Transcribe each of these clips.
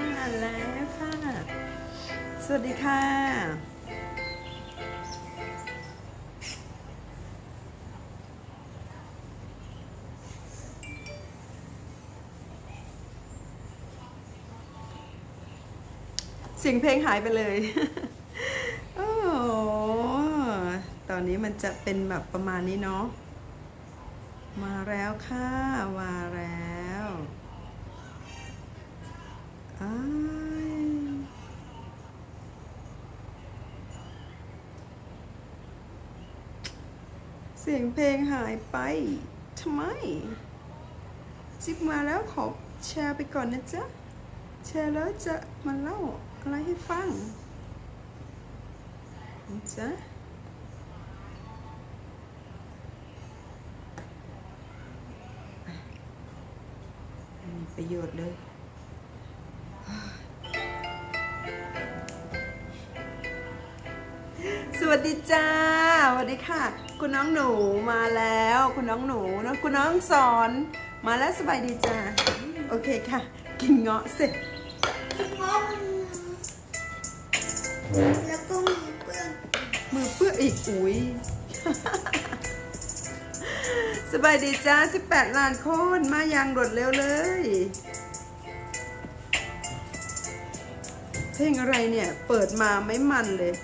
มาแล้วค่ะ สวัสดีค่ะ เสียงเพลงหายไปเลย โอ้โห ตอนนี้มันจะเป็นแบบประมาณนี้เนาะ มาแล้วค่ะ มาแล้ว เพลงหายไปทำไมจิบมาแล้วขอแชร์ไปก่อนนะจ๊ะ แชร์แล้วจะมาเล่าอะไรให้ฟังนะจ๊ะมีประโยชน์เลยสวัสดีจ้าสวัสดีค่ะ คุณน้องหนูมาแล้ว คุณน้องหนูนะคุณน้องสอนมาแล้วสบายดีจ้าโอเคค่ะ กินเงาะเสร็จเพราะมันแล้วก็มีเปื้อนมือเปื้อนอีกอุ้ยสบายดีจ้า 18 ล้านคนมาอย่างรวดเร็วเลย เพลงอะไรเนี่ย เปิดมาไม่มันเลย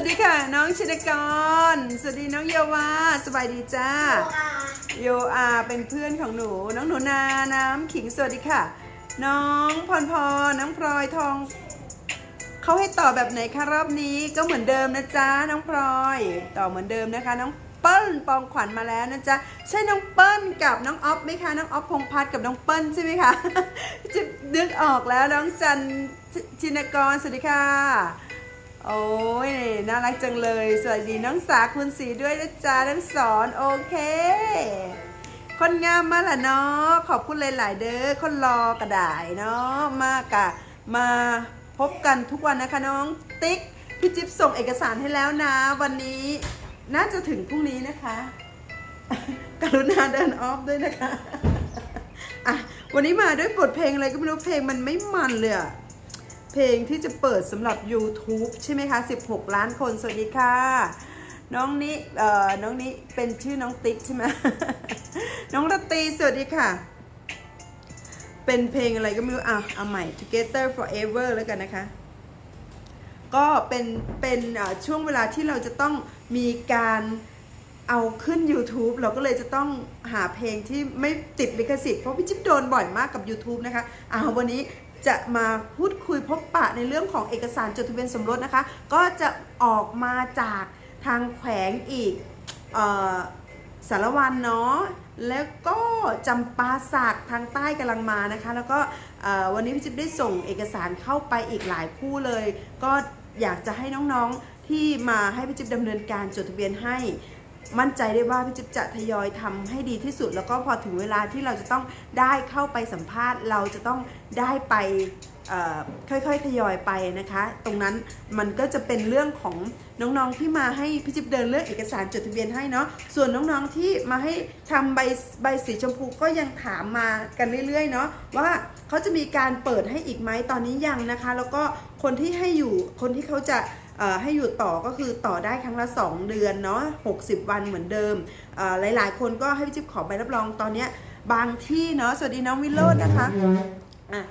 วัสดีค่ะ น้องชินกร สวัสดีน้องเยาวาสบายดีจ้าตัวอาโยอาเป็นเพื่อนของหนู น้องหนูนา น้ำขิง สวัสดีค่ะ น้องพรพรน้องพลอยทอง เขาให้ต่อแบบไหนคะรอบนี้ ก็เหมือนเดิมนะจ๊ะ น้องพลอย ต่อเหมือนเดิมนะคะ น้องเปิ้ลปองขวัญมาแล้วนะจ๊ะ ใช่น้องเปิ้ลกับน้องออฟไหมคะ น้องออฟพงษ์พัฒน์กับน้องเปิ้ลใช่ไหมคะ จะนึกออกแล้วน้องจันชชินกร สวัสดีค่ะ โอ้ยน่ารักจังเลย สวัสดีน้องสาคุณสีด้วยนะจ๊ะทั้งสอนโอเค คนงามมาละเนาะขอบคุณหลาย ๆ เด้อคนรอกระดายเนาะมากะมาพบกันทุกวันนะคะน้องติ๊กพี่จิ๊บส่งเอกสารให้แล้วนะ วันนี้น่าจะถึงพรุ่งนี้นะคะ กรุณาเดินออฟด้วยนะคะอะวันนี้มาด้วยบทเพลงอะไรก็ไม่รู้เพลงมันไม่มันเลยอะ เพลงที่จะเปิดสำหรับ YouTube ใช่ไหมคะ 16 ล้านคน สวัสดีค่ะ น้องนี้เอ่อ น้องนี้เป็นชื่อน้องติ๊กใช่ไหม น้องรตี สวัสดีค่ะ เป็นเพลงอะไรก็ไม่รู้ อะ เอาใหม่ Together Forever แล้วกันนะคะ ก็เป็น เป็นช่วงเวลาที่เราจะต้องมีการเอาขึ้น YouTube เราก็เลยจะต้องหาเพลงที่ไม่ติดลิขสิทธิ์เพราะพี่จิ๊บโดนบ่อยมากกับ YouTube นะคะอ่าวันนี้ จะมาพูดคุยพบปะในเรื่องของเอกสารจดทะเบียนสมรสนะคะ ก็จะออกมาจากทางแขวงอีกออสารวันเนาะแล้วก็จำปาสักทางใต้กำลังมานะคะ แล้วก็วันนี้พี่จิ๊บได้ส่งเอกสารเข้าไปอีกหลายคู่เลย ก็อยากจะให้น้องๆที่มาให้พี่จิ๊บดำเนินการจดทะเบียนให้ มั่นใจได้ว่าพี่จิ๊บจะทยอยทำให้ดีที่สุด แล้วก็พอถึงเวลาที่เราจะต้องได้เข้าไปสัมภาษณ์ เราจะต้องได้ไปค่อยๆทยอยไปนะคะ ตรงนั้นมันก็จะเป็นเรื่องของน้องๆที่มาให้พี่จิ๊บเดินเรื่องเอกสารจดทะเบียนให้เนาะส่วนน้องๆที่มาให้ทำใบใบสีชมพูก็ยังถามมากันเรื่อยๆเนาะว่าเขาจะมีการเปิดให้อีกไหมตอนนี้ยังนะคะ แล้วก็คนที่ให้อยู่คนที่เขาจะ ให้อยู่ต่อก็คือต่อได้ครั้งละ 2 เดือนเนาะ60 วันเหมือนเดิม หลายๆ คนก็ให้พี่จิ๊บขอใบรับรองตอนนี้บางที่เนาะสวัสดีน้องวิโรจน์นะคะอะ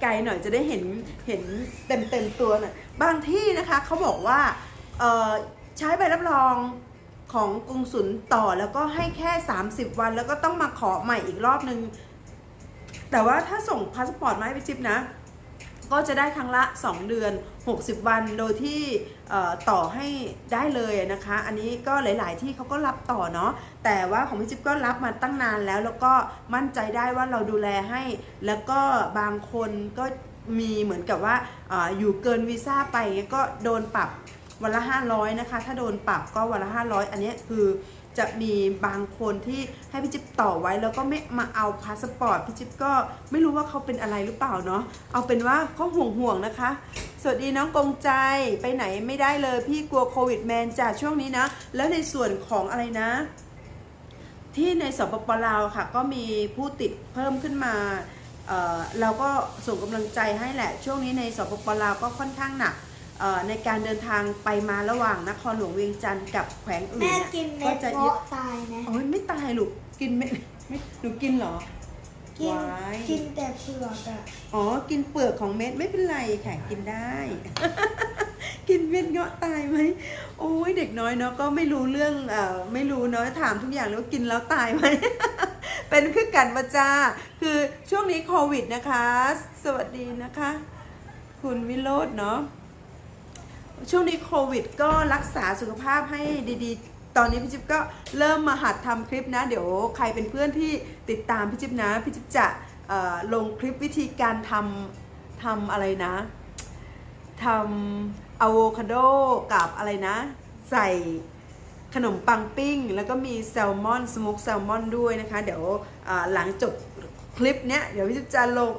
ไกลๆหน่อยจะได้เห็นเห็นเต็มเต็มๆตัวหน่อยบางที่นะคะเขาบอกว่าใช้ใบรับรองของกรุงศุลต่อแล้วก็ให้แค่ 30 วัน แล้วก็ต้องมาขอใหม่อีกรอบนึง แต่ว่าถ้าส่งพาสปอร์ตมาให้พี่จิ๊บนะ ก็จะได้ครั้งละ 2 เดือน 60 วัน โดยที่ต่อให้ได้เลยนะคะ อันนี้ก็หลาย ๆ ที่เขาก็รับต่อเนาะ แต่ว่าของพี่จิ๊บก็รับมาตั้งนานแล้ว แล้วก็มั่นใจได้ว่าเราดูแลให้ แล้วก็บางคนก็มีเหมือนกับว่าออยู่เกินวีซ่าไปก็โดนปรับวันละ 500 นะคะ ถ้าโดนปรับก็วันละ 500 อันนี้คือ จะมีบางคนที่ให้พี่จิ๊บต่อไว้แล้วก็ไม่มาเอาพาสปอร์ตพี่จิ๊บก็ไม่รู้ว่าเขาเป็นอะไรหรือเปล่าเนาะเอาเป็นว่าเขาห่วงห่วงนะคะ สวัสดีน้องกงใจไปไหนไม่ได้เลยพี่กลัวโควิดแมนจากช่วงนี้นะ แล้วในส่วนของอะไรนะ ที่ในสปปลาวค่ะ ก็มีผู้ติดเพิ่มขึ้นมาเราก็ส่งกำลังใจให้แหละ ช่วงนี้ในสปปลาวก็ค่อนข้างหนัก ในการเดินทางไปมาระหว่างนครหลวงเวียงจันทร์กับแขวงอื่นแม่เนี่ยกินก็เม็ดจะยึดเงาะตายนะโอ้ยไม่ตายลูกกินไม่ไม่หนูกินเหรอกิน ว้ายกินแต่เปลือกอะอ๋อ กินเปลือกของเม็ดไม่เป็นไรค่ะกินได้ กินเม็ดเงาะตายไหมโอ้ยเด็กน้อยเนาะก็ไม่รู้เรื่องเอ่อไม่รู้เนาะถามทุกอย่างเลยว่ากินแล้วตายไหม เป็นคือกันมาจ้าคือช่วงนี้โควิดนะคะ สวัสดีนะคะ คุณวิโรจน์เนาะ ช่วงนี้โควิดก็รักษาสุขภาพให้ดีๆ ตอนนี้พี่จิ๊บก็เริ่มมาหัดทำคลิปนะ เดี๋ยวใครเป็นเพื่อนที่ติดตามพี่จิ๊บนะ พี่จิ๊บจะลงคลิปวิธีการทำทำอะไรนะทำอะโวคาโดกับอะไรนะ ใส่ขนมปังปิ้ง แล้วก็มีแซลมอนสโมกแซลมอนด้วยนะคะ เดี๋ยวหลังจบ คลิปเนี้ยเดี๋ยวพี่จิ๊บจะลง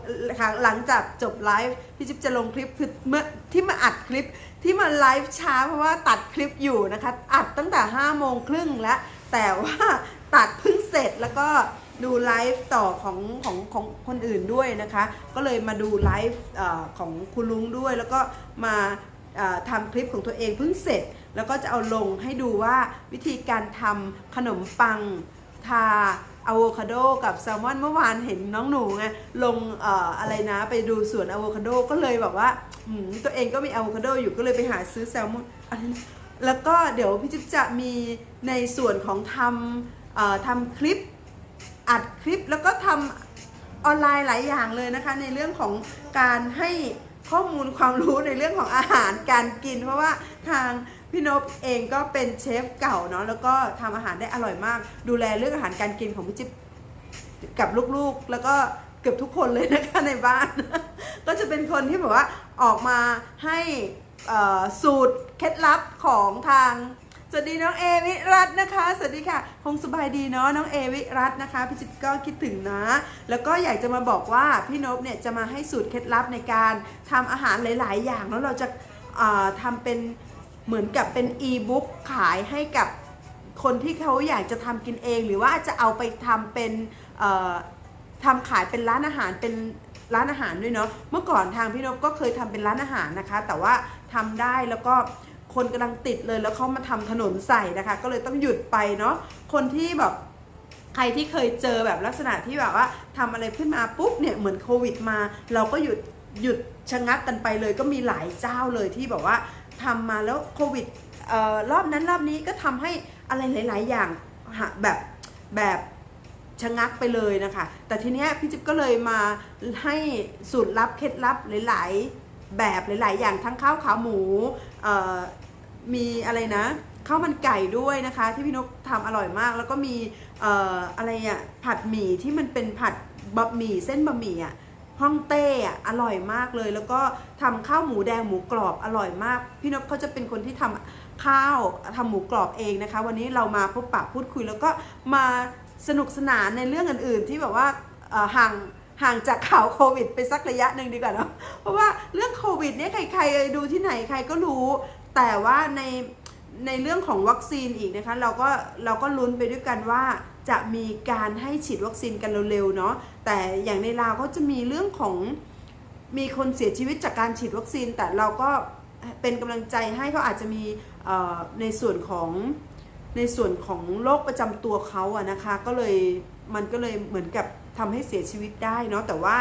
หลังจากจบไลฟ์พี่จิ๊บจะลงคลิปคือเมื่อที่มาอัดคลิปที่มาไลฟ์ช้าเพราะว่าตัดคลิปอยู่นะคะ อัดตั้งแต่5โมงครึ่งแล้ว แต่ว่าตัดเพิ่งเสร็จแล้วก็ดูไลฟ์ต่อของของของคนอื่นด้วยนะคะ ก็เลยมาดูไลฟ์ของคุณลุงด้วย แล้วก็มาทำคลิปของตัวเองเพิ่งเสร็จ แล้วก็จะเอาลงให้ดูว่าวิธีการทำขนมปังทา อะโวคาโดกับแซลมอนเมื่อวานเห็นน้องหนูไงลงเอ่ออะไรนะไปดูสวนอะโวคาโดก็เลยแบบว่าหืมตัวเองก็มีอะโวคาโดอยู่ก็เลยไปหาซื้อแซลมอนอะไรนะแล้วก็เดี๋ยวพี่จิ๊บจะมีในส่วนของทำเอ่อทำคลิปอัดคลิปแล้วก็ทำออนไลน์หลายอย่างเลยนะคะ ในเรื่องของการให้ข้อมูลความรู้ในเรื่องของอาหารการกิน เพราะว่าทาง พี่นพเองก็เป็นเชฟเก่าเนาะแล้วก็ทำอาหารได้อร่อยมาก ดูแลเรื่องอาหารการกินของพี่จิ๊บกับลูกๆ แล้วก็เกือบทุกคนเลยนะคะในบ้าน ก็จะเป็นคนที่แบบว่าออกมาให้เอ่อสูตรเคล็ดลับของทาง สวัสดีน้องเอวิรัตน์นะคะ สวัสดีค่ะ คงสบายดีเนาะน้องเอวิรัตน์นะคะพี่จิตก็คิดถึงนะ แล้วก็อยากจะมาบอกว่าพี่นพเนี่ยจะมาให้สูตรเคล็ดลับในการทำอาหารหลาย ๆ อย่างแล้วเราจะเอ่อทำเป็น เหมือนกับเป็นอีบุ๊กขายให้กับคนที่เขาอยากจะทำกินเอง หรือว่าจะเอาไปทำเป็นทำขายเป็นร้านอาหารเป็นร้านอาหารด้วยเนาะเมื่อก่อนทางพี่นพก็เคยทำเป็นร้านอาหารนะคะ แต่ว่าทำได้แล้วก็คนกำลังติดเลยแล้วเขามาทำถนนใส่นะคะ ก็เลยต้องหยุดไปเนาะคนที่แบบใครที่เคยเจอแบบลักษณะที่แบบว่าทำอะไรขึ้นมาปุ๊บเนี่ยเหมือนโควิดมา เราก็หยุดหยุดชะงักกันไปเลยก็มีหลายเจ้าเลยที่แบบว่า ทำมาแล้วโควิดรอบนั้นรอบนี้ก็ทำให้อะไรหลาย ๆ อย่างแบบแบบชะงักไปเลยนะคะ แต่ทีเนี้ยพี่จิ๊บก็เลยมาให้สูตรลับเคล็ดลับหลาย ๆ แบบหลาย ๆ อย่างทั้งข้าวขาหมูมีอะไรนะข้าวมันไก่ด้วยนะคะ ที่พี่นกทำอร่อยมาก แล้วก็มีอออะไรอะผัดหมี่ที่มันเป็นผัดบะหมี่เส้นบะหมี่อะ ฮ่องเต้อะอร่อยมากเลย แล้วก็ทำข้าวหมูแดงหมูกรอบอร่อยมาก พี่นกเขาจะเป็นคนที่ทำข้าวทำหมูกรอบเองนะคะ วันนี้เรามาพบปะพูดคุย แล้วก็มาสนุกสนานในเรื่องอื่น ๆ ที่แบบว่าห่างห่างจากข่าวโควิดไปสักระยะหนึ่งดีกว่าเนาะเพราะว่าเรื่องโควิดเนี่ยใครๆดูที่ไหนใครก็รู้ แต่ว่าในในเรื่องของวัคซีนอีกนะคะ เราก็เราก็ลุ้นไปด้วยกันว่า จะมีการให้ฉีดวัคซีนกันเร็วๆเนาะแต่อย่างในลาวก็จะมีเรื่องของมีคนเสียชีวิตจากการฉีดวัคซีน แต่เราก็เป็นกำลังใจให้เขาอาจจะมีในส่วนของในส่วนของโรคประจำตัวเขาอะนะคะ ก็เลยมันก็เลยเหมือนกับทำให้เสียชีวิตได้เนาะแต่ว่า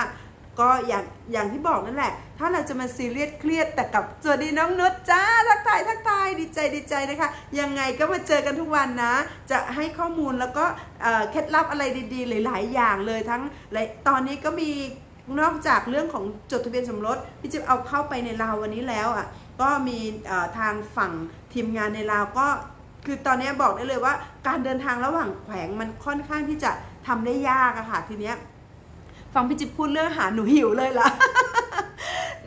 ก็อย่างอย่างที่บอกนั่นแหละ ถ้าเราจะมาซีเรียสเครียดแต่กับสวัสดีน้องนุชจ้าทักทายทักทายดีใจดีใจนะคะ ยังไงก็มาเจอกันทุกวันนะ จะให้ข้อมูลแล้วก็เคล็ดลับอะไรดีๆ หลาย ๆ อย่างเลยทั้งตอนนี้ก็มีนอกจากเรื่องของจดทะเบียนสมรสพี่จิ๊บเอาเข้าไปในลาววันนี้แล้วอะก็มีทางฝั่งทีมงานในลาวก็คือตอนนี้บอกได้เลยว่า การเดินทางระหว่างแขวงมันค่อนข้างที่จะทำได้ยากอะค่ะทีเนี้ย ฟังพี่จิ๊บพูดเรื่องอาหารหนูหิวเลยล่ะ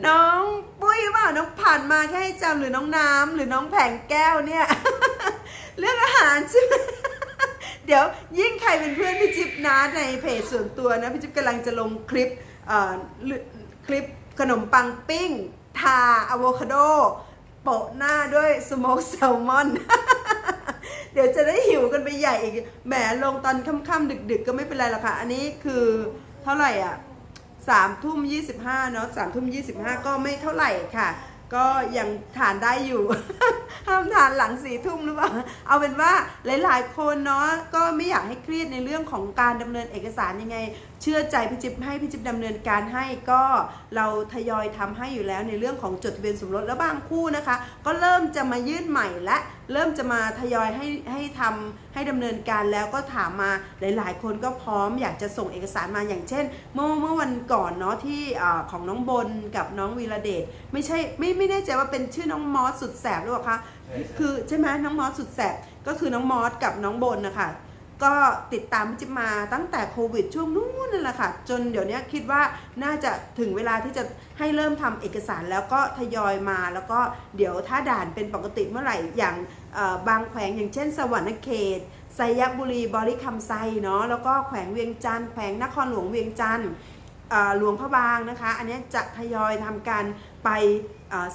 น้องปุ้ยว่าน้องผ่านมาแค่ให้จำหรือน้องน้ำหรือน้องแผงแก้วเนี่ย เรื่องอาหารใช่ไหมเดี๋ยวยิ่งใครเป็นเพื่อนพี่จิ๊บนะในเพจส่วนตัวนะพี่จิ๊บกำลังจะลงคลิปคลิปขนมปังปิ้ง ทาอะโวคาโดโปะหน้าด้วยสโมกแซลมอน เดี๋ยวจะได้หิวกันไปใหญ่อีก แหมลงตอนค่ำๆดึก ๆ ก็ไม่เป็นไรหรอกค่ะ อันนี้คือ เท่าไหร่อะสามทุ่มยี่สิบห้าเนาะสามทุ่มยี่สิบห้าก็ไม่เท่าไหร่ค่ะ ก็ยังทานได้อยู่ ห้ามทานหลังสี่ทุ่มหรือเปล่า เอาเป็นว่าหลาย ๆ คนเนาะก็ไม่อยากให้เครียดในเรื่องของการดำเนินเอกสารยังไง เชื่อใจพี่จิ๊บให้พี่จิ๊บดำเนินการให้ก็เราทยอยทำให้อยู่แล้วในเรื่องของจดทะเบียนสมรสแล้วบางคู่นะคะ ก็เริ่มจะมายื่นใหม่และเริ่มจะมาทยอยให้ให้ทำให้ดำเนินการแล้วก็ถามมาหลาย ๆ คนก็พร้อมอยากจะส่งเอกสารมาอย่างเช่น เมื่อเมื่อวันก่อนเนาะที่ของน้องบนกับน้องวีระเดชไม่ใช่ไม่ไม่แน่ใจว่าเป็นชื่อน้องมอสสุดแสบหรือเปล่าคะคือใช่ไหมน้องมอสสุดแสบก็คือน้องมอสกับน้องบนนะคะ ก็ติดตามจิมาตั้งแต่โควิดช่วงนู้นนั่นแหละค่ะ จนเดี๋ยวนี้คิดว่าน่าจะถึงเวลาที่จะให้เริ่มทำเอกสารแล้วก็ทยอยมา แล้วก็เดี๋ยวถ้าด่านเป็นปกติเมื่อไหร่อย่างบางแขวงอย่างเช่น สวรรณเขตไซยบุรีบริคำไซเนาะแล้วก็แขวงเวียงจันทร์แขวงนครหลวงเวียงจันทร์หลวงพระบางนะคะ อันนี้จะทยอยทำการไป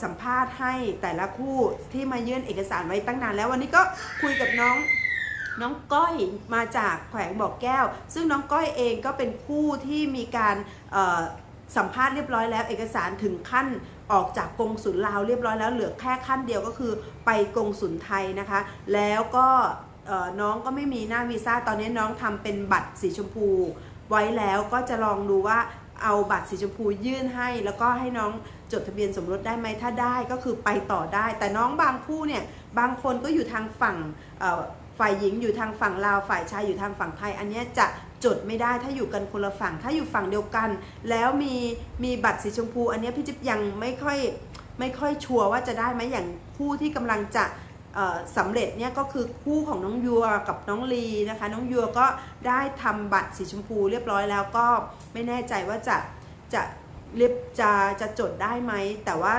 สัมภาษณ์ให้แต่ละคู่ที่มายื่นเอกสารไว้ตั้งนานแล้ววันนี้ก็คุยกับน้อง น้องก้อยมาจากแขวงบอกแก้ว ซึ่งน้องก้อยเองก็เป็นผู้ที่มีการสัมภาษณ์เรียบร้อยแล้ว เอกสารถึงขั้นออกจากกงสุลลาวเรียบร้อยแล้วเหลือแค่ขั้นเดียวก็คือไปกงสุลไทยนะคะ แล้วก็น้องก็ไม่มีหน้าวีซ่าตอนนี้น้องทำเป็นบัตรสีชมพู ไว้แล้วก็จะลองดูว่าเอาบัตรสีชมพูยื่นให้ แล้วก็ให้น้องจดทะเบียนสมรสได้ไหมถ้าได้ก็คือไปต่อได้ แต่น้องบางคู่เนี่ยบางคนก็อยู่ทางฝั่ง ฝ่ายหญิงอยู่ทางฝั่งลาวฝ่ายชายอยู่ทางฝั่งไทย อันนี้จะจดไม่ได้ถ้าอยู่กันคนละฝั่ง ถ้าอยู่ฝั่งเดียวกัน แล้วมีมีบัตรสีชมพู อันนี้พี่จิ๊บยังไม่ค่อยไม่ค่อยชัวร์ว่าจะได้ไหมอย่างคู่ที่กำลังจะสำเร็จเนี่ยก็คือคู่ของน้องยัวกับน้องลีนะคะ น้องยัวก็ได้ทำบัตรสีชมพูเรียบร้อยแล้วก็ไม่แน่ใจว่าจะจะเรียบจะจะจดได้ไหมแต่ว่า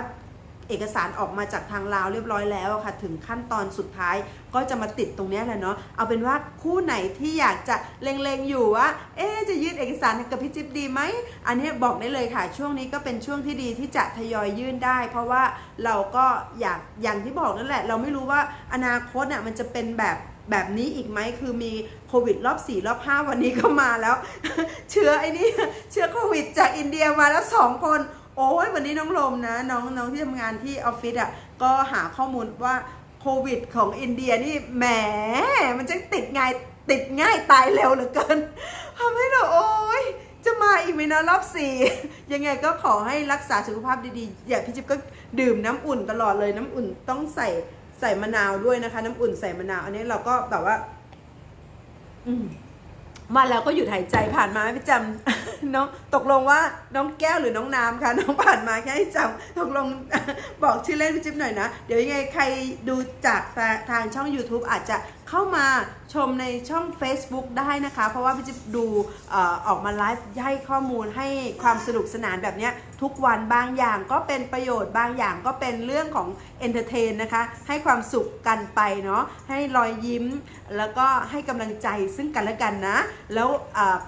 เอกสารออกมาจากทางลาวเรียบร้อยแล้วค่ะ ถึงขั้นตอนสุดท้ายก็จะมาติดตรงนี้แหละเนาะเอาเป็นว่าคู่ไหนที่อยากจะเล็งๆอยู่ว่า เอ๊จะยื่นเอกสารกับพี่จิ๊บดีไหมอันนี้บอกได้เลยค่ะ ช่วงนี้ก็เป็นช่วงที่ดีที่จะทยอยยื่นได้ เพราะว่าเราก็อยากอย่างที่บอกนั่นแหละ เราไม่รู้ว่าอนาคตอะมันจะเป็นแบบแบบนี้อีกไหมคือมีโควิดรอบ 4 รอบ 5 วันนี้ก็มาแล้ว เชื้อไอ้นี่เชื้อโควิดจากอินเดียมาแล้วสองคน โอ้ยวันนี้น้องลมนะ น้องน้องที่ทำงานที่ออฟฟิศอะก็หาข้อมูลว่าโควิดของอินเดียนี่แหมมันจะติดง่ายติดง่ายตายเร็วเหลือเกินทำให้เราโอ้ยจะมาอีกไหมนะรอบสี่ยังไงก็ขอให้รักษาสุขภาพดีๆ อย่าพี่จิ๊บก็ดื่มน้ำอุ่นตลอดเลยน้ำอุ่นต้องใส่ใส่มะนาวด้วยนะคะ น้ำอุ่นใส่มะนาว อันนี้เราก็แบบว่า อืมมาแล้วก็หยุดหายใจผ่านมาพี่จำ น้องตกลงว่าน้องแก้วหรือน้องน้ำคะน้องผ่านมาแค่ให้จำตกลงบอกชื่อเล่นพี่จิ๊บหน่อยนะ เดี๋ยวยังไงใครดูจากทางช่อง YouTube อาจจะเข้ามาชมในช่อง Facebook ได้นะคะ เพราะว่าพี่จิ๊บดูออกมาไลฟ์ให้ข้อมูลให้ความสนุกสนานแบบเนี้ย ทุกวันบางอย่างก็เป็นประโยชน์บางอย่างก็เป็นเรื่องของเอนเตอร์เทนนะคะ ให้ความสุขกันไปเนาะให้รอยยิ้ม แล้วก็ให้กำลังใจซึ่งกันและกันนะ แล้ว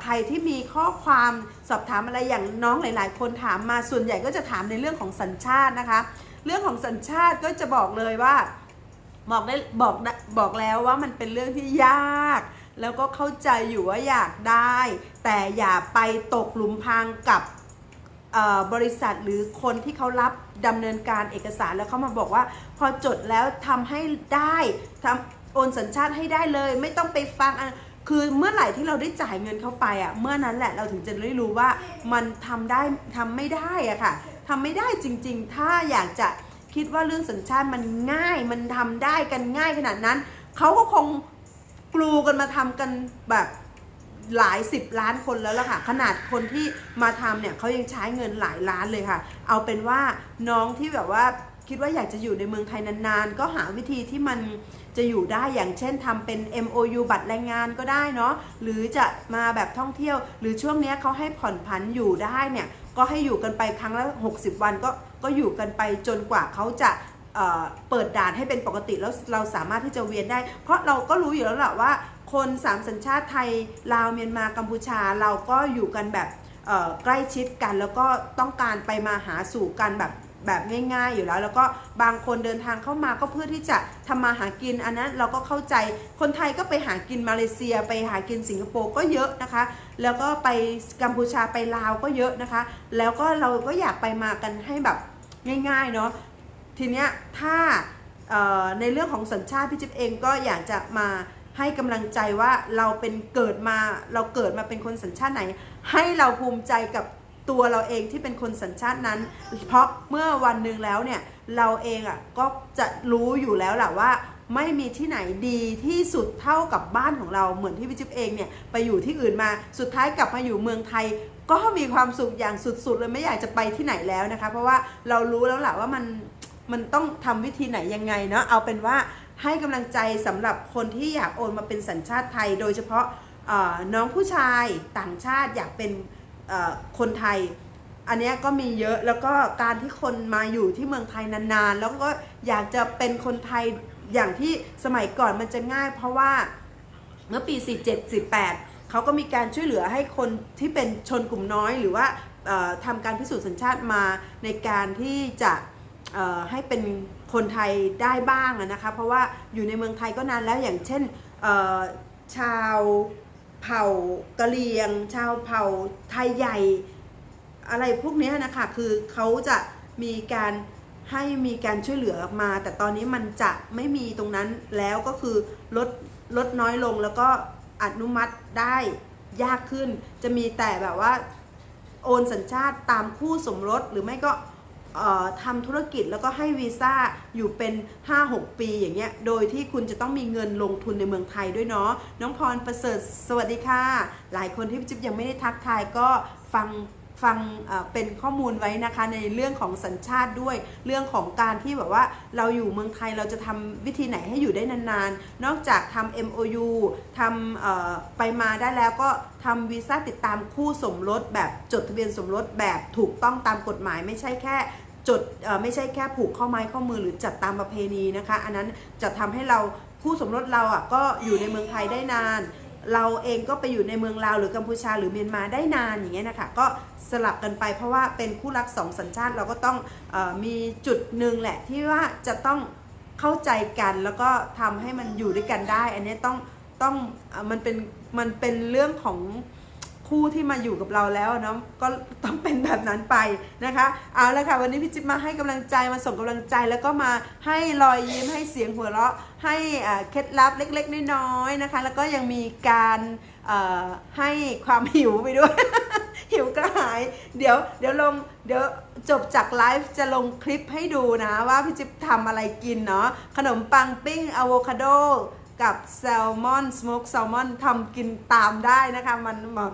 ใครที่มีข้อความสอบถามอะไรอย่างน้องหลาย ๆ คนถามมาส่วนใหญ่ก็จะถามในเรื่องของสัญชาตินะคะ เรื่องของสัญชาติก็จะบอกเลยว่าบอกได้บอกบอกแล้วว่ามันเป็นเรื่องที่ยาก แล้วก็เข้าใจอยู่ว่าอยากได้ แต่อย่าไปตกหลุมพรางกับ บริษัทหรือคนที่เขารับดำเนินการเอกสารแล้วเขามาบอกว่า พอจดแล้วทำให้ได้ทำโอนสัญชาติให้ได้เลย ไม่ต้องไปฟังคือเมื่อไหร่ที่เราได้จ่ายเงินเข้าไปอะเมื่อนั้นแหละเราถึงจะได้รู้ว่ามันทำได้ทำไม่ได้อะค่ะทำไม่ได้จริง ๆ ถ้าอยากจะคิดว่าเรื่องสัญชาติมันง่ายมันทำได้กันง่ายขนาดนั้นเขาก็คงกลูกันมาทำกันแบบ หลายสิบล้านคนแล้วล่ะค่ะ ขนาดคนที่มาทำเนี่ยเขายังใช้เงินหลายล้านเลยค่ะ เอาเป็นว่าน้องที่แบบว่าคิดว่าอยากจะอยู่ในเมืองไทยนานๆ ก็หาวิธีที่มันจะอยู่ได้อย่างเช่นทำเป็น MOU บัตรแรงงานก็ได้เนาะหรือจะมาแบบท่องเที่ยว หรือช่วงนี้เขาให้ผ่อนผันอยู่ได้เนี่ย ก็ให้อยู่กันไปครั้งละ 60 วันก็ก็อยู่กันไปจนกว่าเขาจะเเปิดด่านให้เป็นปกติแล้วเราสามารถที่จะเวียนได้ เพราะเราก็รู้อยู่แล้วแหละว่า คนสามสัญชาติไทยลาวเมียนมากัมพูชาเราก็อยู่กันแบบใกล้ชิดกัน แล้วก็ต้องการไปมาหาสู่กันแบบแบบง่ายๆอยู่แล้ว แล้วก็บางคนเดินทางเข้ามาก็เพื่อที่จะทำมาหากินอันนั้นเราก็เข้าใจคนไทยก็ไปหากินมาเลเซีย ไปหากินสิงคโปร์ก็เยอะนะคะ แล้วก็ไปกัมพูชาไปลาวก็เยอะนะคะ แล้วก็เราก็อยากไปมากันให้แบบง่ายๆเนาะทีเนี้ยถ้าในเรื่องของสัญชาติพี่จิ๊บเองก็อยากจะมา ให้กำลังใจว่าเราเป็นเกิดมาเราเกิดมาเป็นคนสัญชาติไหน ให้เราภูมิใจกับตัวเราเองที่เป็นคนสัญชาตินั้น เพราะเมื่อวันหนึ่งแล้วเนี่ยเราเองอะก็จะรู้อยู่แล้วแหละว่าไม่มีที่ไหนดีที่สุดเท่ากับบ้านของเราเหมือนที่พี่จิ๊บเองเนี่ยไปอยู่ที่อื่นมาสุดท้ายกลับมาอยู่เมืองไทย ก็มีความสุขอย่างสุดๆเลยไม่อยากจะไปที่ไหนแล้วนะคะ เพราะว่าเรารู้แล้วแหละว่ามันมันต้องทำวิธีไหนยังไงเนาะเอาเป็นว่า ให้กำลังใจสำหรับคนที่อยากโอนมาเป็นสัญชาติไทย โดยเฉพาะน้องผู้ชายต่างชาติอยากเป็นคนไทย อันนี้ก็มีเยอะแล้วก็การที่คนมาอยู่ที่เมืองไทยนานๆ แล้วก็อยากจะเป็นคนไทยอย่างที่สมัยก่อนมันจะง่าย เพราะว่าเมื่อปี 47 48เขาก็มีการช่วยเหลือให้คนที่เป็นชนกลุ่มน้อย หรือว่าทำการพิสูจน์สัญชาติมาในการที่จะให้เป็น คนไทยได้บ้างนะคะเพราะว่าอยู่ในเมืองไทยก็นานแล้วอย่างเช่นชาวเผ่ากะเหรี่ยง ชาวเผ่าไทยใหญ่ อะไรพวกนี้นะคะคือเขาจะมีการให้มีการช่วยเหลือมา แต่ตอนนี้มันจะไม่มีตรงนั้นแล้วก็คือลดลดน้อยลงแล้วก็อนุมัติได้ยากขึ้น จะมีแต่แบบว่า โอนสัญชาติตามคู่สมรสหรือไม่ก็ ทำธุรกิจแล้วก็ให้วีซ่าอยู่เป็น 5-6 ปีอย่างเงี้ย โดยที่คุณจะต้องมีเงินลงทุนในเมืองไทยด้วยเนาะ น้องพรประเสริฐสวัสดีค่ะ หลายคนที่พี่จิ๊บยังไม่ได้ทักทายก็ฟัง ฟังเป็นข้อมูลไว้นะคะในเรื่องของสัญชาติด้วย เรื่องของการที่แบบว่าเราอยู่เมืองไทยเราจะทำวิธีไหนให้อยู่ได้นานๆ นอกจากทำ MOU ทำเอ่อไปมาได้แล้วก็ทำวีซ่าติดตามคู่สมรสแบบจดทะเบียนสมรสแบบถูกต้องตามกฎหมายไม่ใช่แค่จดไม่ใช่แค่ผูกข้อไม้ข้อมือหรือจัดตามประเพณีนะคะ อันนั้นจะทำให้เราคู่สมรสเราอะก็อยู่ในเมืองไทยได้นาน เราเองก็ไปอยู่ในเมืองลาวหรือกัมพูชาหรือเมียนมาได้นานอย่างเงี้ยนะคะก็สลับกันไปเพราะว่าเป็นคู่รักสองสัญชาติเราก็ต้องออมีจุดหนึ่งแหละที่ว่าจะต้องเข้าใจกันแล้วก็ทำให้มันอยู่ด้วยกันได้ อันนี้ต้องต้องอมันเป็นมันเป็นเรื่องของ คู่ที่มาอยู่กับเราแล้วเนาะก็ต้องเป็นแบบนั้นไปนะคะ เอาละค่ะวันนี้พี่จิ๊บมาให้กำลังใจมาส่งกำลังใจแล้วก็มาให้รอยยิ้มให้เสียงหัวเราะ ให้เคล็ดลับเล็ก ๆ น้อยๆนะคะ แล้วก็ยังมีการให้ความหิวไปด้วย หิวกระหาย เดี๋ยวเดี๋ยวลงเดี๋ยวจบจากไลฟ์จะลงคลิปให้ดูนะว่าพี่จิ๊บทำอะไรกินเนาะขนมปังปิ้งอะโวคาโด กับแซลมอนสโมกแซลมอนทำกินตามได้นะคะ มันแบบ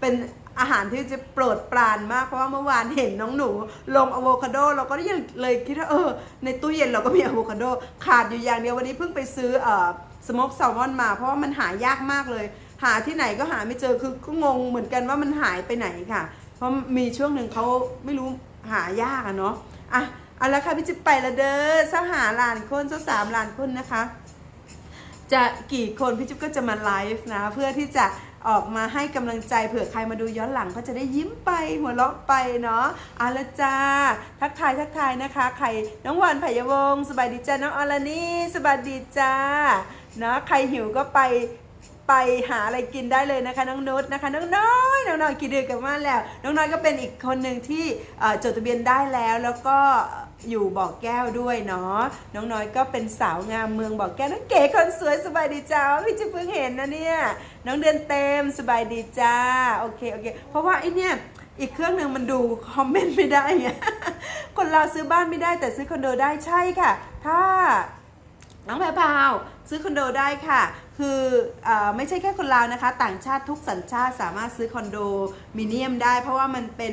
เป็นอาหารที่จะโปรดปรานมาก เพราะว่าเมื่อวานเห็นน้องหนู ลงอะโวคาโดเราก็ยังเลยคิดว่าเออ ในตู้เย็นเราก็มีอะโวคาโด ขาดอยู่อย่างเดียววันนี้เพิ่งไปซื้อเอ่อสโมกแซลมอนมา เพราะว่ามันหายากมากเลย หาที่ไหนก็หาไม่เจอคือก็งงเหมือนกันว่ามันหายไปไหนค่ะ เพราะมีช่วงหนึ่งเขาไม่รู้หายากอะเนาะอะเอาละค่ะพี่จิ๊บไปละเด้อสหาล้านคนสสามลานคนนะคะ จะกี่คนพี่จิ๊บก็จะมาไลฟ์นะ เพื่อที่จะออกมาให้กำลังใจเผื่อใครมาดูย้อนหลังก็จะได้ยิ้มไปหัวเราะไปเนาะอาละจ้าทักทายทักทายนะคะ ใครน้องวันไผ่ยวงสบายดีจ้าน้องอลานี่สบายดีจ้าเนาะใครหิวก็ไปไปหาอะไรกินได้เลยนะคะน้องนุชนะคะน้องน้อยน้องน้อยกี่เดือนกันมาแล้ว น้องน้อยก็เป็นอีกคนหนึ่งที่จดทะเบียนได้แล้วแล้วก็ อยู่บ่อแก้วด้วยเนาะน้องน้อยก็เป็นสาวงามเมืองบ่อแก้วน้องเก๋คนสวยสบายดีจ้าพี่จะเพิ่งเห็นนะเนี่ยน้องเดือนเต็มสบายดีจ้าโอเคโอเคเพราะว่าไอเนี่ยอีกเครื่องหนึ่งมันดูคอมเมนต์ไม่ได้ไงคนเราซื้อบ้านไม่ได้แต่ซื้อคอนโดได้ใช่ค่ะ ถ้าน้องแพรพาวซื้อคอนโดได้ค่ะ คืออไม่ใช่แค่คนลาวนะคะ ต่างชาติทุกสัญชาติสามารถซื้อคอนโดมิเนียมได้ เพราะว่ามันเป็น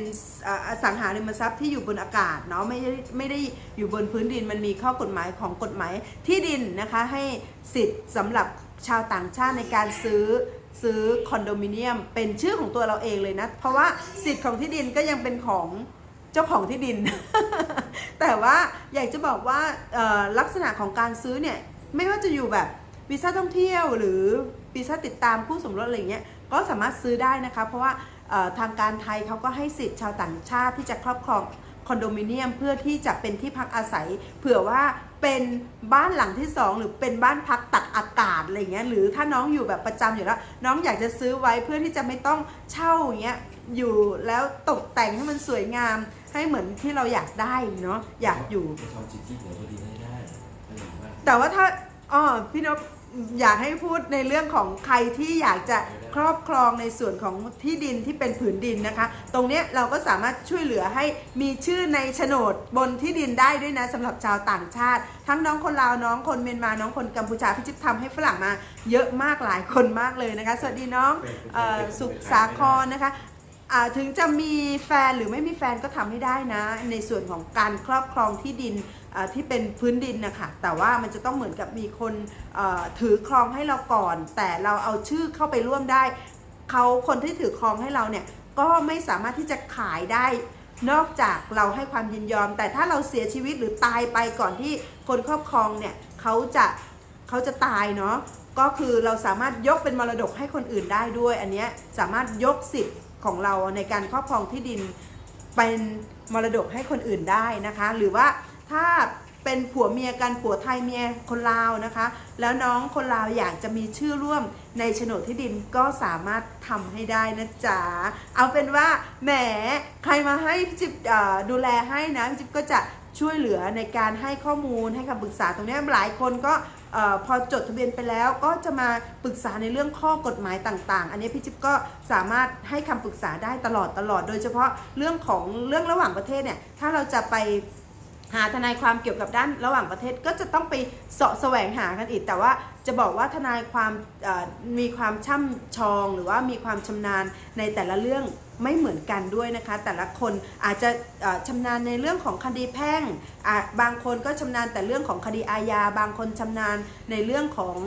อสังหาริมทรัพย์ที่อยู่บนอากาศเนาะไม่ได้ไม่ได้อยู่บนพื้นดินมันมีข้อกฎหมายของกฎหมายที่ดินนะคะให้สิทธิ์สำหรับชาวต่างชาติในการซื้อซื้อคอนโดมิเนียมเป็นชื่อของตัวเราเองเลยนะ เพราะว่าสิทธิ์ของที่ดินก็ยังเป็นของเจ้าของที่ดิน แต่ว่าอยากจะบอกว่าลักษณะของการซื้อเนี่ยไม่ว่าจะอยู่แบบ วีซ่าท่องเที่ยวหรือวีซ่าติดตามคู่สมรสอะไรเงี้ยก็สามารถซื้อได้นะคะ เพราะว่าเอ่อทางการไทยเขาก็ให้สิทธิ์ชาวต่างชาติที่จะครอบครองคอนโดมิเนียมเพื่อที่จะเป็นที่พักอาศัย เผื่อว่าเป็นบ้านหลังที่สองหรือเป็นบ้านพักตักอากาศอะไรเงี้ยหรือถ้าน้องอยู่แบบประจำอยู่แล้ว น้องอยากจะซื้อไว้เพื่อที่จะไม่ต้องเช่าอย่างเงี้ยอยู่แล้วตกแต่งให้มันสวยงาม ให้เหมือนที่เราอยากได้เนาะอยากอยู่ไปทำสิ่งที่หัวพอดีให้ได้ไม่อย่างมากแต่ว่าถ้าอ๋อพี่นพ อยากให้พูดในเรื่องของใครที่อยากจะครอบครองในส่วนของที่ดินที่เป็นผืนดินนะคะ ตรงเนี้ยเราก็สามารถช่วยเหลือให้มีชื่อในโฉนดบนที่ดินได้ด้วยนะสำหรับชาวต่างชาติ ทั้งน้องคนลาวน้องคนเมียนมาน้องคนกัมพูชาพี่จิ๊บทำให้ฝรั่งมาเยอะมากหลายคนมากเลยนะคะ สวัสดีน้องเอ่อสุขสาครนะคะถึงจะมีแฟนหรือไม่มีแฟนก็ทำให้ได้นะ ในส่วนของการครอบครองที่ดิน ที่เป็นพื้นดินนะคะแต่ว่ามันจะต้องเหมือนกับมีคนถือครองให้เราก่อน แต่เราเอาชื่อเข้าไปร่วมได้เขาคนที่ถือครองให้เราเนี่ยก็ไม่สามารถที่จะขายได้นอกจากเราให้ความยินยอม แต่ถ้าเราเสียชีวิตหรือตายไปก่อนที่คนครอบครองเนี่ยเขาจะเขาจะตายเนาะก็คือเราสามารถยกเป็นมรดกให้คนอื่นได้ด้วย อันนี้สามารถยกสิทธิ์ของเราในการครอบครองที่ดินเป็นมรดกให้คนอื่นได้นะคะ หรือว่า ถ้าเป็นผัวเมียกันผัวไทยเมียคนลาวนะคะ แล้วน้องคนลาวอยากจะมีชื่อร่วมในโฉนดที่ดินก็สามารถทำให้ได้นะจ๊ะเอาเป็นว่าแหมใครมาให้พี่จิ๊บดูแลให้นะพี่จิ๊บก็จะช่วยเหลือในการให้ข้อมูลให้คำปรึกษาตรงนี้หลายคนก็ออพอจดทะเบียนไปแล้วก็จะมาปรึกษาในเรื่องข้อกฎหมายต่าง ๆ อันนี้พี่จิ๊บก็สามารถให้คำปรึกษาได้ตลอดตลอด โดยเฉพาะเรื่องของเรื่องระหว่างประเทศเนี่ยถ้าเราจะไป หาทนายความเกี่ยวกับด้านระหว่างประเทศก็จะต้องไปเสาะแสวงหากันอีก แต่ว่าจะบอกว่าทนายความมีความช่ำชอง หรือว่ามีความชำนาญในแต่ละเรื่องไม่เหมือนกันด้วยนะคะ แต่ละคนอาจจะชำนาญในเรื่องของคดีแพ่งอะบางคนก็ชำนาญแต่เรื่องของคดีอาญา บางคนชำนาญในเรื่องของ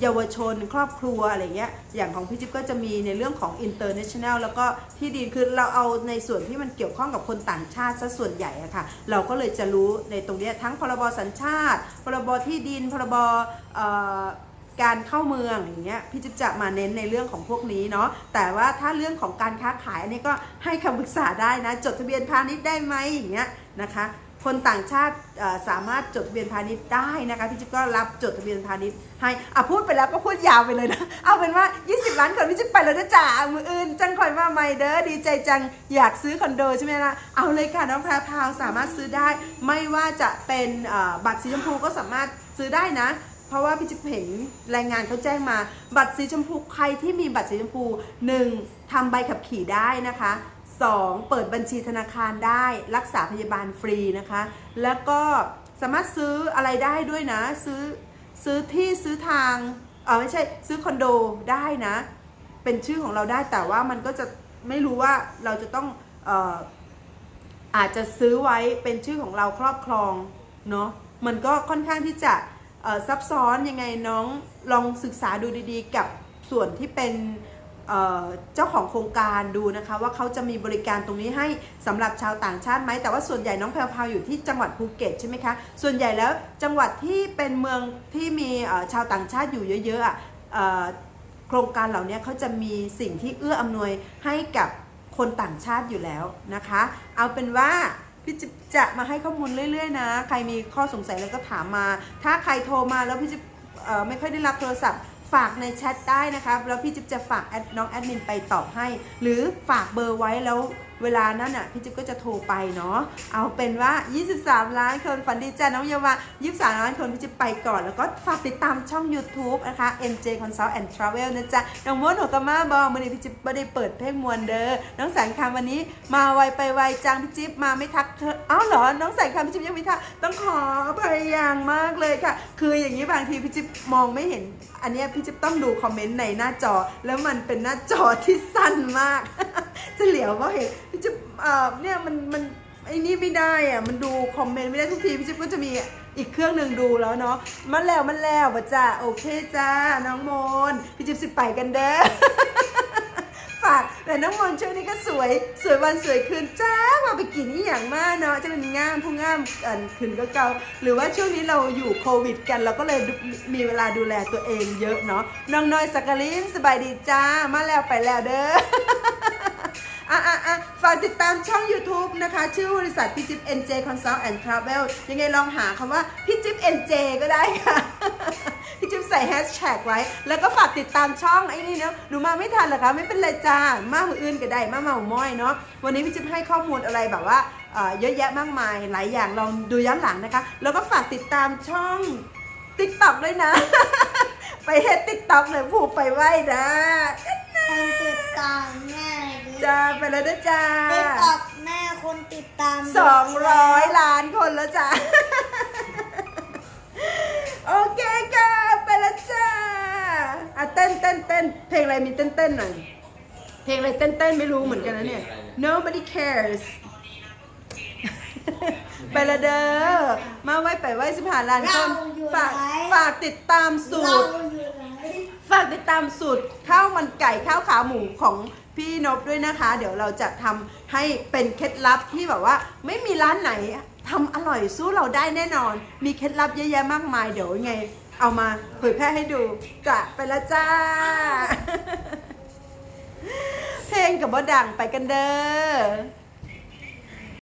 เยาวชนครอบครัวอะไรเงี้ยอย่างของพี่จิ๊บก็จะมีในเรื่องของ international แล้วก็ที่ดินคือเราเอาในส่วนที่มันเกี่ยวข้องกับคนต่างชาติซะส่วนใหญ่อะค่ะเราก็เลยจะรู้ในตรงนี้ทั้งพรบสัญชาติ พรบที่ดินพรบการเข้าเมืองอย่างเงี้ยพี่จิ๊บจะมาเน้นในเรื่องของพวกนี้เนาะแต่ว่าถ้าเรื่องของการค้าขายอันนี้ก็ให้คำปรึกษาได้นะ จดทะเบียนพาณิชย์ได้ไหมอย่างเงี้ยนะคะ คนต่างชาติสามารถจดทะเบียนพาณิชย์ได้นะคะพี่จิ๊บก็รับจดทะเบียนพาณิชย์ให้อะพูดไปแล้วก็พูดยาวไปเลยนะเอาเป็นว่า 20 ล้านคนพี่จิ๊บไปแล้วนะจ๊ะมืออื่นจังคอยมาใหม่เด้อดีใจจังอยากซื้อคอนโดใช่ไหมล่ะเอาเลยค่ะน้องแพรพาวสามารถซื้อได้ ไม่ว่าจะเป็นบัตรสีชมพูก็สามารถซื้อได้นะเพราะว่าพี่จิ๊บเห็นรายงานเขาแจ้งมา บัตรสีชมพูใครที่มีบัตรสีชมพู 1. ทำใบขับขี่ได้นะคะ 2. เปิดบัญชีธนาคารได้รักษาพยาบาลฟรีนะคะ แล้วก็สามารถซื้ออะไรได้ด้วยนะ ซื้อซื้อที่ซื้อทางเออไม่ใช่ซื้อคอนโดได้นะ เป็นชื่อของเราได้แต่ว่ามันก็จะไม่รู้ว่าเราจะต้องเอออาจจะซื้อไว้เป็นชื่อของเราครอบครองเนาะมันก็ค่อนข้างที่จะซับซ้อนยังไงน้องลองศึกษาดูดีๆ กับส่วนที่เป็น เจ้าของโครงการดูนะคะว่าเขาจะมีบริการตรงนี้ให้สำหรับชาวต่างชาติไหมแต่ว่าส่วนใหญ่น้องแพรวๆอยู่ที่จังหวัดภูเก็ตใช่ไหมคะส่วนใหญ่แล้วจังหวัดที่เป็นเมืองที่มีชาวต่างชาติอยู่เยอะๆอะโครงการเหล่านี้เขาจะมีสิ่งที่เอื้ออำนวยให้กับคนต่างชาติอยู่แล้วนะคะ เอาเป็นว่าพี่จิ๊บจะมาให้ข้อมูลเรื่อย ๆ นะ ใครมีข้อสงสัยแล้วก็ถามมา ถ้าใครโทรมาแล้วพี่จิ๊บไม่ค่อยได้รับโทรศัพท์ ฝากในแชทได้นะคะแล้วพี่จิ๊บจะฝากแอดน้องแอดมินไปตอบให้ หรือฝากเบอร์ไว้แล้วเวลานั้นอะพี่จิ๊บก็จะโทรไปเนาะเอาเป็นว่า 23 ล้านคนฝันดีจ้าน้องเยาวา23 ล้านคนพี่จิ๊บไปก่อน แล้วก็ฝากติดตามช่อง YouTube นะคะ MJ Consult and Travel นะจ๊ะน้องม้วนหัวกะมาบอมือนี้พี่จิ๊บไม่ได้เปิดเพลงมวนเด้อน้องแสงคำวันนี้ มาไวไปไวจังพี่จิ๊บมาไม่ทักเธออ้าวเหรอน้องแสงคำพี่จิ๊บยังไม่ทักต้องขอพยายางมากเลยค่ะ คืออย่างนี้บางทีพี่จิ๊บมองไม่เห็น อันนี้พี่จิ๊บต้องดูคอมเมนต์ในหน้าจอ แล้วมันเป็นหน้าจอที่สั้นมาก จะเหลียวก็เห็นพี่จิ๊บเอ่อเนี่ยมันมันไอ้นี่ไม่ได้อะมันดูคอมเมนต์ไม่ได้ทุกทีพี่จิ๊บก็จะมีอีกเครื่องหนึ่งดูแล้วเนาะมันแล้วมันแล้วปะจ้าโอเคจ้าน้องโมนพี่จิ๊บสิไปกันเด้อ แต่น้องมนต์ช่วงนี้ก็สวยสวยวันสวยคืนจ้ามาไปกินนี่อย่างมากเนาะจะเป็นง่ามผู้ง่ามอ่อคืนก็เกาหรือว่าช่วงนี้เราอยู่โควิด กันเราก็เลยมีเวลาดูแลตัวเองเยอะเนาะน้องน้อยสักกลินสบายดีจ้ามาแล้วไปแล้วเด้ออะอะอะฝากติดตามช่อง YouTube นะคะ ชื่อบริษัทพี่จิ๊บ NJ Consult and Travel ยังไงลองหาคำว่าพี่จิ๊บ NJ ก็ได้ค่ะ พี่จิ๊บใส่แฮชแท็กไว้ แล้วก็ฝากติดตามช่องไอ้นี่เนาะหนูมาไม่ทันเหรอคะไม่เป็นไรจ้ามามืออื่นก็ได้มาเมาม้อยเนาะวันนี้พี่จิ๊บให้ข้อมูลอะไรแบบว่าเอ่อเยอะแยะมากมายหลายอย่างลองดูย้อนหลังนะคะ แล้วก็ฝากติดตามช่องติ๊กต็อกด้วยนะ ไปเฮ็ดติ๊กต็อกเลยผูกไปไหวนะคนติดตามแม่ดิจ้าไปแล้วนะจ้าติ๊กตอกแม่คนติดตามสองร้อยล้านคนแล้วจ้า โอเคค่ะไปแล้วจ้าอะเต้นเต้นเต้นเพลงอะไรมีเต้นเต้นหน่อย เพลงอะไรเต้นเต้นไม่รู้เหมือนกันนะเนี่ย nobody cares ไปละเด้อ มาไว้ไปไว้สิบห้าล้านคนฝากฝากติดตามสูเราตรอยู่ไหนฝากติดตามสูตรข้าวมันไก่ข้าวขาหมูของพี่นบด้วยนะคะ เดี๋ยวเราจะทำให้เป็นเคล็ดลับที่แบบว่า ไม่มีร้านไหนทำอร่อยสู้เราได้แน่นอน มีเคล็ดลับเยอะแยะมากมายเดี๋ยวยังไง เอามาเผยแพร่ให้ดูจะไปแล้วจ้า เพลงกับว่าดังไปกันเด้อ